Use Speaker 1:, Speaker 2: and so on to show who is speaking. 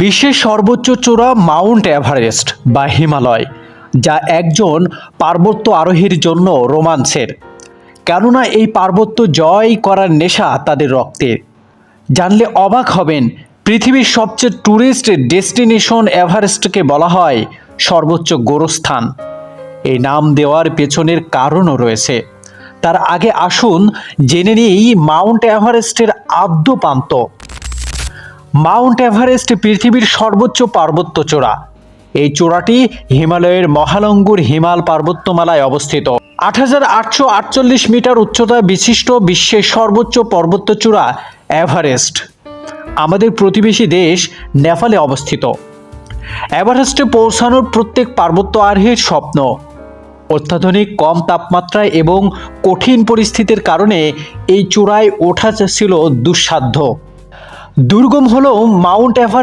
Speaker 1: বিশ্বের সর্বোচ্চ চূড়া মাউন্ট এভারেস্ট বা হিমালয়, যা একজন পার্বত্য আরোহীর জন্য রোমাঞ্চের। কেননা এই পার্বত্য জয় করার নেশা তাদের রক্তে। জানলে অবাক হবেন, পৃথিবীর সবচেয়ে ট্যুরিস্ট ডেস্টিনেশন এভারেস্টকে বলা হয় সর্বোচ্চ গোরস্থান। এই নাম দেওয়ার পেছনের কারণও রয়েছে। তার আগে আসুন জেনে নিই মাউন্ট এভারেস্টের আদ্যপান্ত। মাউন্ট এভারেস্ট পৃথিবীর সর্বোচ্চ পার্বত্য চূড়া। এই চূড়াটি হিমালয়ের মহালঙ্গুর হিমাল পার্বত্যমালায় অবস্থিত। আট হাজার আটশো আটচল্লিশ মিটার উচ্চতা বিশিষ্ট বিশ্বের সর্বোচ্চ পর্বত চূড়া এভারেস্ট। আমাদের প্রতিবেশী দেশ নেপালে অবস্থিত। এভারেস্টে পৌঁছানোর প্রত্যেক পার্বত্য আরোহীর স্বপ্ন। অত্যাধুনিক কম তাপমাত্রায় এবং কঠিন পরিস্থিতির কারণে এই চূড়ায় ওঠা ছিল দুঃসাধ্য। দুর্গম হলো মাউন্ট এভারেস্ট।